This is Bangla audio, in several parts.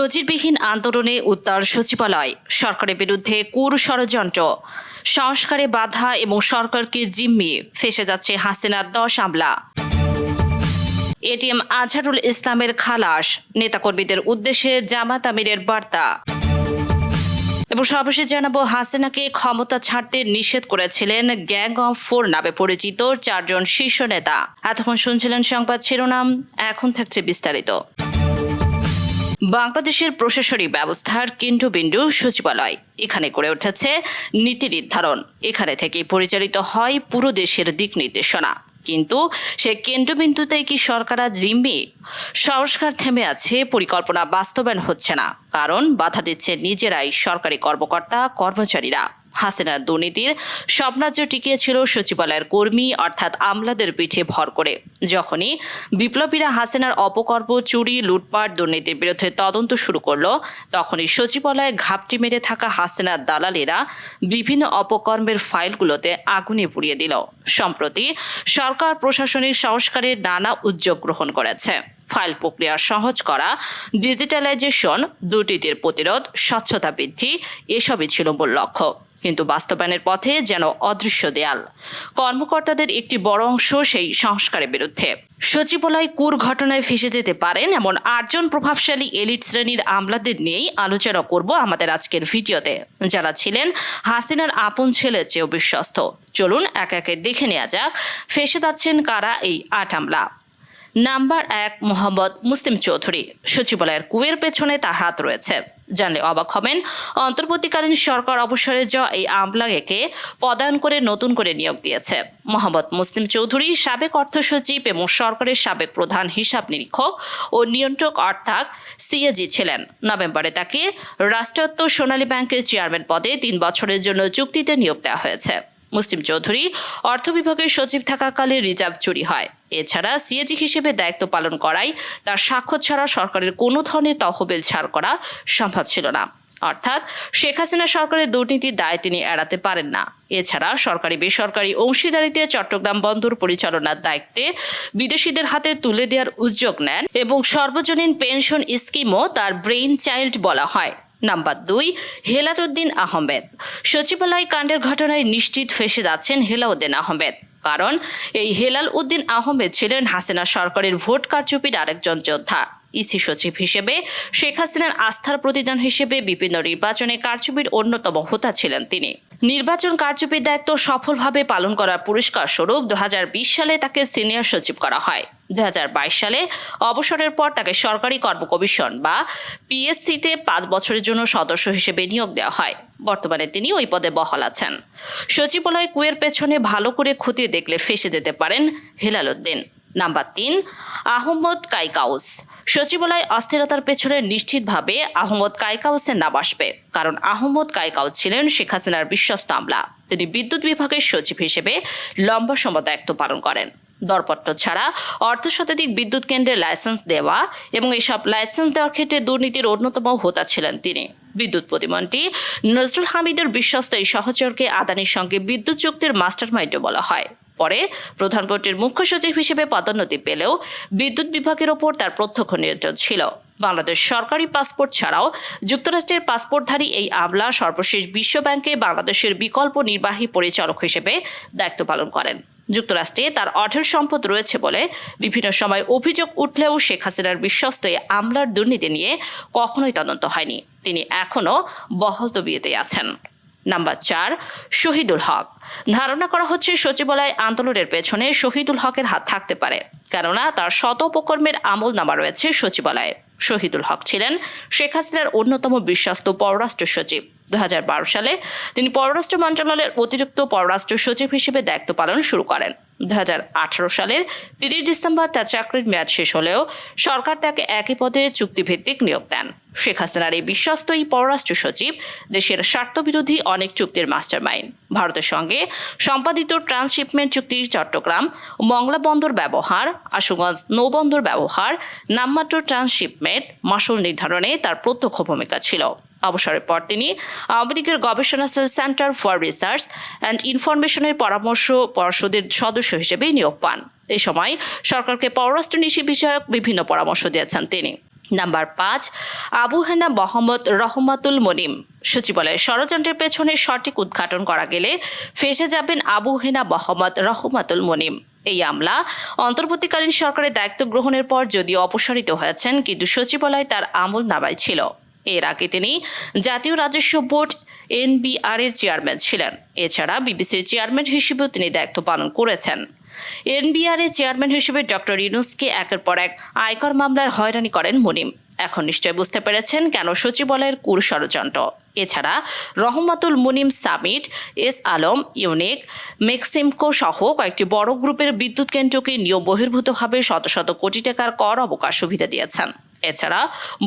নজিরবিহীন আন্দোলনে উত্তাল সচিবালয়। সরকারের বিরুদ্ধে কুর ষড়যন্ত্র। সংস্কারে বাধা এবং সরকারকে জিম্মি ফেসে যাচ্ছে হাসিনার দশ আমলা। এটিএম আজহারুল ইসলামের খালাস। নেতাকর্মীদের উদ্দেশ্যে জামাত আমিরের বার্তা। এবং সর্বশেষ জানাব, হাসিনাকে ক্ষমতা ছাড়তে নিষেধ করেছিলেন গ্যাং অফ ফোর নামে পরিচিত চারজন শীর্ষ নেতা। এতক্ষণ শুনছিলেন সংবাদ শিরোনাম, এখন থাকছে বিস্তারিত। বাংলাদেশের প্রশাসনিক ব্যবস্থার কেন্দ্রবিন্দু সচিবালয়। এখানে গড়ে উঠেছে নীতি নির্ধারণ। এখানে থেকে পরিচালিত হয় পুরো দেশের দিক নির্দেশনা। কিন্তু সে কেন্দ্রবিন্দুতে কি সরকার আজ জিম্মি সংস্কার থেমে আছে, পরিকল্পনা বাস্তবায়ন হচ্ছে না। কারণ বাধা দিচ্ছে নিজেরাই সরকারি কর্মকর্তা, কর্মচারীরা। হাসিনার দুর্নীতির স্বপ্নাজ্য টিকিয়েছিল সচিবালয়ের কর্মী, অর্থাৎ আমলাদের পিঠে ভর করে। যখনই বিপ্লবীরা হাসিনার অপকর্ম, চুরি, লুটপাট, দুর্নীতির বিরুদ্ধে তদন্ত শুরু করল, তখনই সচিবালয়ে ঘাপটি মেরে থাকা হাসিনার দালালেরা বিভিন্ন অপকর্মের ফাইলগুলোতে আগুনে পুড়িয়ে দিল। সম্প্রতি সরকার প্রশাসনিক সংস্কারের নানা উদ্যোগ গ্রহণ করেছে। ফাইল প্রক্রিয়া সহজ করা, ডিজিটালাইজেশন, দুর্নীতির প্রতিরোধ, স্বচ্ছতা বৃদ্ধি, এসবই ছিল মূল লক্ষ্য। কিন্তু বাস্তবায়নের পথে যেন অদৃশ্য দেয়াল। কর্মকর্তাদের একটি বড় অংশ সেই সংস্কারের বিরুদ্ধে। সচিবালয় কুর ঘটনায় ফেসে যেতে পারেন এমন আটজন প্রভাবশালী এলিট শ্রেণির আমলাদের নিয়েই আলোচনা করব আমাদের আজকের ভিডিওতে। যারা ছিলেন হাসিনার আপন ছেলের চেয়েও বিশ্বস্ত। চলুন এক একে দেখে নেওয়া যাক, ফেসে যাচ্ছেন কারা এই আট আমলা? নাম্বার এক, মোহাম্মদ মুসলিম চৌধুরী। সচিবালয়ের কুয়ের পেছনে তার হাত রয়েছে। জানলে অবাক হবেন। অন্তর্বর্তীকালীন সরকার অবসরে যাওয়া এই আমলাকে পদায়ন করে নতুন করে নিয়োগ দিয়েছে। মোহাম্মদ মুসলিম চৌধুরী সাবেক অর্থ সচিব এবং সরকারের সাবেক প্রধান হিসাব নিরীক্ষক ও নিয়ন্ত্রক অর্থাৎ সিএজি ছিলেন। নভেম্বরে তাকে রাষ্ট্রায়ত্ত সোনালী ব্যাংকের চেয়ারম্যান পদে তিন বছরের জন্য চুক্তিতে নিয়োগ দেওয়া হয়েছে। মুসলিম চৌধুরী অর্থ বিভাগের সচিব থাকাকালে রিজার্ভ চুরি হয়। এছাড়া সিএজি হিসেবে দায়িত্ব পালন করায় তার স্বাক্ষর ছাড়া সরকারের কোনো ধরনের তহবিল ছাড় করা সম্ভব ছিল না। অর্থাৎ শেখ হাসিনা সরকারের দুর্নীতির দায় তিনি এড়াতে পারেন না। এছাড়া সরকারি বেসরকারি অংশীদারিতে চট্টগ্রাম বন্দর পরিচালনার দায়িত্বে বিদেশিদের হাতে তুলে দেওয়ার উদ্যোগ নেন এবং সর্বজনীন পেনশন স্কিমও তার ব্রেইন চাইল্ড বলা হয়। নাম্বার দুই হেলালুদ্দিন আহমেদ। সচিবালয় কাণ্ডের ঘটনায় নিশ্চিত ফেসে যাচ্ছেন হেলাউদ্দিন আহমেদ। কারণ এই হেলাল উদ্দিন আহমেদ ছিলেন হাসিনা সরকারের ভোট কারচুপির আরেকজন যোদ্ধা। ইসি সচিব হিসেবে শেখ হাসিনার আস্থার প্রতিদান হিসেবে বিভিন্ন নির্বাচনে কারচুপির অন্যতম হোতা ছিলেন তিনি। নির্বাচন কারচুপির দায়িত্ব সফলভাবে পালন করার পুরস্কার স্বরূপ দু হাজার বিশ সালে তাকে সিনিয়র সচিব করা হয়। দুই হাজার বাইশ সালে অবসরের পর তাকে সরকারি কর্ম কমিশন বা পিএসসিতে পাঁচ বছরের জন্য সদস্য হিসেবে নিয়োগ দেওয়া হয়। বর্তমানে তিনি ওই পদে বহাল আছেন। সচিবালয় কুয়ের পেছনে ভালো করে খতিয়ে দেখলে ফেসে যেতে পারেন হেলাল উদ্দিন। নাম্বার তিন, আহমদ কাইকাউস। সচিবালয় অস্থিরতার পেছনে নিশ্চিতভাবে আহমদ কাইকাউসের নাম আসবে, কারণ আহমদ কাইকাউস ছিলেন শেখ হাসিনার বিশ্বস্ত আমলা। তিনি বিদ্যুৎ বিভাগের সচিব হিসেবে লম্বা সময় দায়িত্ব পালন করেন। দরপত্র ছাড়া অর্ধ শতাধিক বিদ্যুৎ কেন্দ্রের লাইসেন্স দেওয়া এবং এসব লাইসেন্স দেওয়ার ক্ষেত্রে দুর্নীতির অন্যতম হোতা ছিলেন তিনি। বিদ্যুৎ প্রতিমন্ত্রী নজরুল হামিদের বিশ্বস্ত এই সহচরকে আদানির সঙ্গে বিদ্যুৎ চুক্তির মাস্টারমাইন্ডও বলা হয়। পরে প্রধানমন্ত্রীর মুখ্য সচিব হিসেবে পদোন্নতি পেলেও বিদ্যুৎ বিভাগের ওপর তার প্রত্যক্ষ নিয়ন্ত্রণ ছিল। বাংলাদেশ সরকারি পাসপোর্ট ছাড়াও যুক্তরাষ্ট্রের পাসপোর্টধারী এই আমলা সর্বশেষ বিশ্ব ব্যাংকে বাংলাদেশের বিকল্প নির্বাহী পরিচালক হিসেবে দায়িত্ব পালন করেন। যুক্তরাষ্ট্রে তার অঢেল সম্পদ রয়েছে বলে বিভিন্ন সময় অভিযোগ উঠলেও শেখ হাসিনার বিশ্বস্ত এই আমলার দুর্নীতি নিয়ে কখনোই তদন্ত হয়নি। তিনি এখনও বহল তবিয়েতে আছেন। নাম্বার চার, শহীদুল হক। ধারণা করা হচ্ছে সচিবালয় আন্দোলনের পেছনে শহীদুল হকের হাত থাকতে পারে, কেননা তার শত উপকর্মের আমল নামা রয়েছে সচিবালয়ে। শহীদুল হক ছিলেন শেখ হাসিনার অন্যতম বিশ্বস্ত পররাষ্ট্র সচিব। দু হাজার বারো সালে তিনি পররাষ্ট্র মন্ত্রণালয়ের অতিরিক্ত পররাষ্ট্র সচিব হিসেবে দায়িত্ব পালন শুরু করেন। দু হাজার আঠারো সালের তিরিশ ডিসেম্বর তার চাকরির মেয়াদ শেষ হলেও সরকার তাকে একই পদে চুক্তিভিত্তিক নিয়োগ দেন। শেখ হাসিনার এই বিশ্বস্ত এই পররাষ্ট্র সচিব দেশের স্বার্থবিরোধী অনেক চুক্তির মাস্টারমাইন্ড। ভারতের সঙ্গে সম্পাদিত ট্রান্সশিপমেন্ট চুক্তি চট্টগ্রাম, মংলা বন্দর ব্যবহার, আশুগঞ্জ নৌবন্দর ব্যবহার, নামমাত্র ট্রান্সশিপমেন্ট মাসুল নির্ধারণে তার প্রত্যক্ষ ভূমিকা ছিল। অবসরের পর তিনি আওয়ামী লীগের গবেষণা cell centre for research and ইনফরমেশনের পরামর্শ পর্ষদের সদস্য হিসেবে নিয়োগ পান। এ সময় সরকারকে পররাষ্ট্র নীতি বিষয়ক বিভিন্ন পরামর্শ দিয়েছেন তিনি। নাম্বার পাঁচ, আবু হেনা মোহাম্মদ রহমাতুল মনিম। সচিবালয়ের ষড়যন্ত্রের পেছনে সঠিক উদ্ঘাটন করা গেলে ফেসে যাবেন আবু হেনা মোহাম্মদ রহমাতুল মনিম। এই আমলা অন্তর্বর্তীকালীন সরকারের দায়িত্ব গ্রহণের পর যদিও অপসারিত হয়েছেন, কিন্তু সচিবালয় তার আমল নামায় ছিল। এর আগে তিনি জাতীয় রাজস্ব বোর্ড এনবিআর এর চেয়ারম্যান ছিলেন। এছাড়া বিবিসির চেয়ারম্যান হিসেবেও তিনি দায়িত্ব পালন করেছেন। এনবিআর এর চেয়ারম্যান হিসেবে ডক্টর ইউনুসকে একের পর এক আয়কর মামলার হয়রানি করেন মুনিম। এখন নিশ্চয় বুঝতে পেরেছেন কেন সচিবালয়ের কুর ষড়যন্ত্র। এছাড়া Rahmatul Munim Summit, S Alam, Unique, Beximco সহ কয়েকটি বড় গ্রুপের বিদ্যুৎ কেন্দ্রকে নিয়ম বহির্ভূতভাবে শত শত কোটি টাকার কর অবকাশ সুবিধা দিয়েছেন। এছাড়া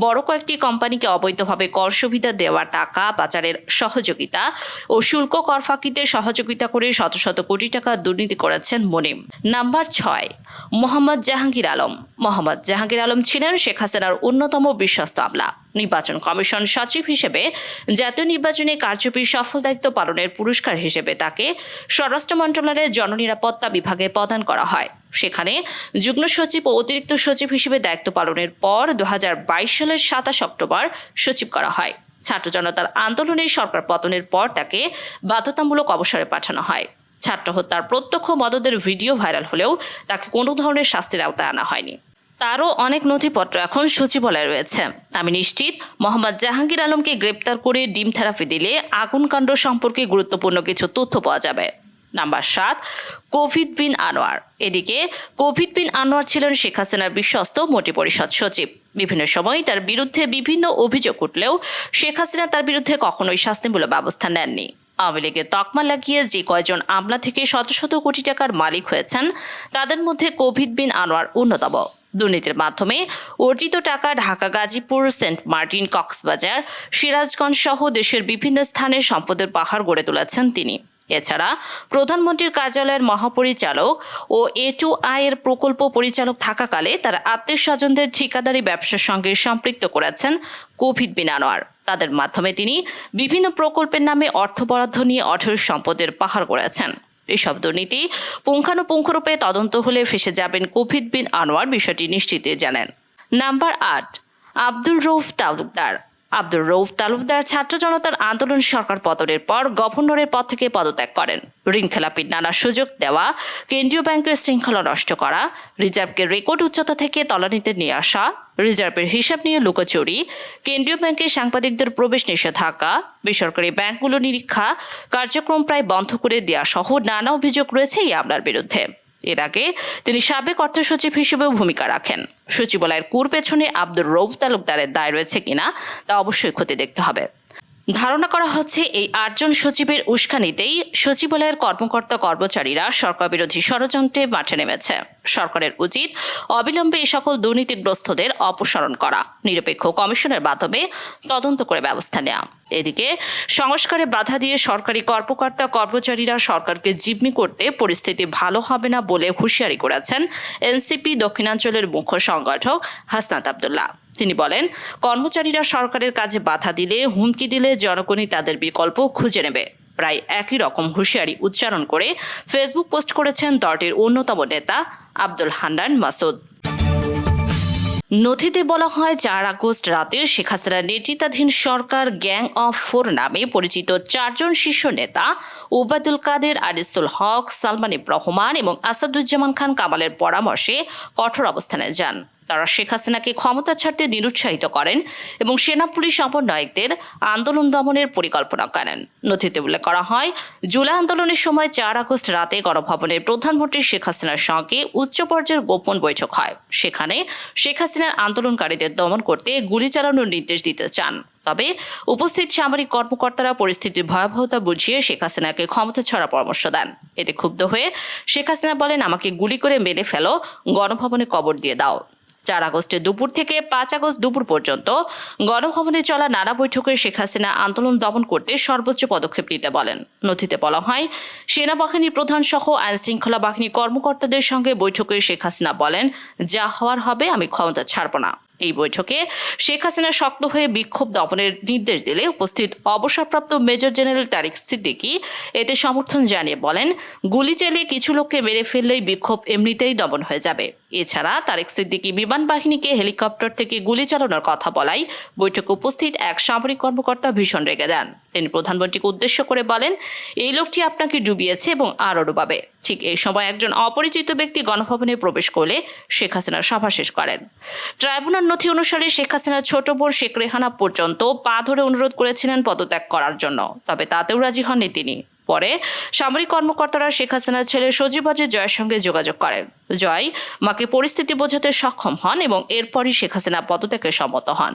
বড় কয়েকটি কোম্পানিকে অবৈধভাবে কর সুবিধা দেওয়া টাকা পাচারের সহযোগিতা ও শুল্ক কর ফাঁকিতে সহযোগিতা করে শত শত কোটি টাকা দুর্নীতি করেছেন মনিম। নাম্বার ছয়, মোহাম্মদ জাহাঙ্গীর আলম। মোহাম্মদ জাহাঙ্গীর আলম ছিলেন শেখ হাসিনার অন্যতম বিশ্বস্ত আমলা। নির্বাচন কমিশন সচিব হিসেবে জাতীয় নির্বাচনে কার্যকরী সফল দায়িত্ব পালনের পুরস্কার হিসেবে তাকে স্বরাষ্ট্র মন্ত্রণালয়ের জননিরাপত্তা বিভাগে প্রদান করা হয়। সেখানে যুগ্ম সচিব ও অতিরিক্ত সচিব হিসেবে দায়িত্ব পালনের পর দু হাজার বাইশ সালের সাতাশ অক্টোবর সচিব করা হয়। ছাত্র জনতার আন্দোলনে সরকার পতনের পর তাকে বাধ্যতামূলক অবসরে পাঠানো হয়। ছাত্র হত্যার প্রত্যক্ষ মদদের ভিডিও ভাইরাল হলেও তাকে কোনো ধরনের শাস্তির আওতায় আনা হয়নি। তারও অনেক নথিপত্র এখন সচিবালয়ে রয়েছে। আমি নিশ্চিত মোহাম্মদ জাহাঙ্গীর আলমকে গ্রেপ্তার করে ডিম থেরাপি দিলে আগুন কাণ্ড সম্পর্কে গুরুত্বপূর্ণ কিছু তথ্য পাওয়া যাবে। নাম্বার সাত, কোভিড বিন আনোয়ার। এদিকে, কোভিড বিন আনোয়ার ছিলেন শেখ হাসিনার বিশ্বস্ত মোটি পরিষদ সচিব। বিভিন্ন সময় তার বিরুদ্ধে বিভিন্ন অভিযোগ উঠলেও শেখ হাসিনা তার বিরুদ্ধে কখনোই শাস্তিমূলক ব্যবস্থা নেননি। আওয়ামী লীগের তকমা লাগিয়ে যে কয়জন আমলা থেকে শত শত কোটি টাকার মালিক হয়েছেন, তাদের মধ্যে কোভিড বিন আনোয়ার অন্যতম। দুর্নীতির মাধ্যমে অর্জিত টাকা ঢাকা, গাজীপুর, সেন্ট মার্টিন, কক্সবাজার, সিরাজগঞ্জ সহ দেশের বিভিন্ন স্থানে সম্পদের পাহাড় গড়ে তুলেছেন তিনি। এছাড়া প্রধানমন্ত্রীর কার্যালয়ের মহাপরিচালক ও এ টু আয়ের প্রকল্প পরিচালক থাকাকালে তার আত্মীয় স্বজনদের ঠিকাদারি ব্যবসার সঙ্গে সম্পৃক্ত করেছেন কোভিড বিন আনোয়ার তাদের মাধ্যমে তিনি বিভিন্ন প্রকল্পের নামে অর্থ বরাদ্দ নিয়ে অঢেল সম্পদের পাহাড় করেছেন এসব দুর্নীতি পুঙ্খানুপুঙ্খরূপে তদন্ত হলে ফেসে যাবেন কোভিড বিন আনোয়ার বিষয়টি নিশ্চিত জানেন। নাম্বার আট আব্দুল রৌফ তালুকদার। আব্দুল রৌফ তালুকদার ছাত্র জনতার আন্দোলন সরকার পতনের পর গভর্নরের পদ থেকে পদত্যাগ করেন। ঋণ খেলাপির নানা সুযোগ দেওয়া, কেন্দ্রীয় ব্যাংকের শৃঙ্খলা নষ্ট করা, রিজার্ভকে রেকর্ড উচ্চতা থেকে তলানিতে নিয়ে আসা, রিজার্ভের হিসাব নিয়ে লুকোচুরি, কেন্দ্রীয় ব্যাংকের সাংবাদিকদের প্রবেশ নিষেধাজ্ঞা, বেসরকারি ব্যাংকগুলো নিরীক্ষা, কার্যক্রম প্রায় বন্ধ করে দেওয়া সহ নানা অভিযোগ রয়েছে এই আমলার বিরুদ্ধে। এর আগে তিনি সাবেক অর্থ সচিব হিসেবেও ভূমিকা রাখেন। সচিবালয়ের কুর পেছনে আব্দুর রৌফ তালুকদারের দায় রয়েছে কিনা তা অবশ্যই ক্ষতি দেখতে হবে। ধারণা করা হচ্ছে এই আটজন সচিবের উস্কানিতেই সচিবালয়ের কর্মকর্তা কর্মচারীরা সরকার বিরোধী ষড়যন্ত্রে মাঠে নেমেছে। সরকারের উচিত অবিলম্বে এই সকল দুর্নীতিগ্রস্তদের অপসারণ করা। নিরপেক্ষ কমিশনের মাধ্যমে তদন্ত করে ব্যবস্থা নেওয়া এদিকে সংস্কারে বাধা দিয়ে সরকারি কর্মকর্তা কর্মচারীরা সরকারকে জিম্মি করতে পরিস্থিতি ভালো হবে না বলে হুঁশিয়ারি করেছেন এনসিপি দক্ষিণাঞ্চলের মুখ্য সংগঠক হাসনাত আবদুল্লাহ। তিনি বলেন, কর্মচারীরা সরকারের কাজে বাধা দিলে, হুমকি দিলে জনগণই তাদের বিকল্প খুঁজে নেবে। প্রায় একই রকম হুঁশিয়ারি উচ্চারণ করে ফেসবুক পোস্ট করেছেন দলটির অন্যতম নেতা আব্দুল হান্নান মাসুদ। নথিতে বলা হয়, চার আগস্ট রাতে শেখ হাসিনার নেতৃত্বাধীন সরকার গ্যাং অফ ফোর নামে পরিচিত চারজন শীর্ষ নেতা ওবায়দুল কাদের আরিসুল হক, সালমান ইব রহমান এবং আসাদুজ্জামান খান কামালের পরামর্শে কঠোর অবস্থানে যান। তারা শেখ হাসিনাকে ক্ষমতা ছাড়তে নিরুৎসাহিত করেন এবং সেনা পুলিশ সমন্বয়কদের আন্দোলন দমনের পরিকল্পনা করেন। নথিতে উল্লেখ করা হয়, জুলাই আন্দোলনের সময় চার আগস্ট রাতে গণভবনের প্রধানমন্ত্রী শেখ হাসিনার সঙ্গে উচ্চ পর্যায়ের গোপন বৈঠক হয়। সেখানে শেখ হাসিনার আন্দোলনকারীদের দমন করতে গুলি চালানোর নির্দেশ দিতে চান। তবে উপস্থিত সামরিক কর্মকর্তারা পরিস্থিতির ভয়াবহতা বুঝিয়ে শেখ হাসিনাকে ক্ষমতা ছড়া পরামর্শ দেন। এতে ক্ষুব্ধ হয়ে শেখ হাসিনা বলেন, আমাকে গুলি করে মেরে ফেলো, গণভবনে কবর দিয়ে দাও। চার আগস্টের দুপুর থেকে পাঁচ আগস্ট দুপুর পর্যন্ত গণভবনে চলা নানা বৈঠকে শেখ হাসিনা আন্দোলন দমন করতে সর্বোচ্চ পদক্ষেপ নিতে বলেন। নথিতে বলা হয় সেনাবাহিনী প্রধান সহ আইন শৃঙ্খলা বাহিনী কর্মকর্তাদের সঙ্গে বৈঠকে শেখ হাসিনা বলেন, যা হওয়ার হবে, আমি ক্ষমতা ছাড়ব না। এই বৈঠকে শেখ হাসিনা শক্ত হয়ে বিক্ষোভ দমনের নির্দেশ দিলে উপস্থিত অবসরপ্রাপ্ত মেজর জেনারেল তারিক সিদ্দিকি এতে সমর্থন জানিয়ে বলেন, গুলি চালিয়ে কিছু লোককে মেরে ফেললেই বিক্ষোভ এমনিতেই দমন হয়ে যাবে। এছাড়া তারেক সিদ্দিকি বিমান বাহিনীকে হেলিকপ্টার থেকে গুলি চালানোর কথা বলাই বৈঠকে উপস্থিত এক সামরিক কর্মকর্তা ভীষণ রেগে যান। তিনি প্রধানমন্ত্রীকে উদ্দেশ্য করে বলেন, এই লোকটি আপনাকে ডুবিয়েছে এবং আরও ডুবাবে। ঠিক এই সময় একজন অপরিচিত ব্যক্তি গণভবনে প্রবেশ করলে শেখ হাসিনা সভা শেষ করেন। ট্রাইব্যুনাল নথি অনুসারে শেখ হাসিনার ছোট বোন শেখ রেহানা পর্যন্ত পা ধরে অনুরোধ করেছিলেন পদত্যাগ করার জন্য, তবে তাতেও রাজি হননি তিনি। পরে সামরিক কর্মকর্তারা শেখ হাসিনার ছেলে সজীব হাজির জয়ের সঙ্গে যোগাযোগ করেন। জয় মাকে পরিস্থিতি বোঝাতে সক্ষম হন এবং এরপরই শেখ হাসিনা পদত্যাগে সম্মত হন।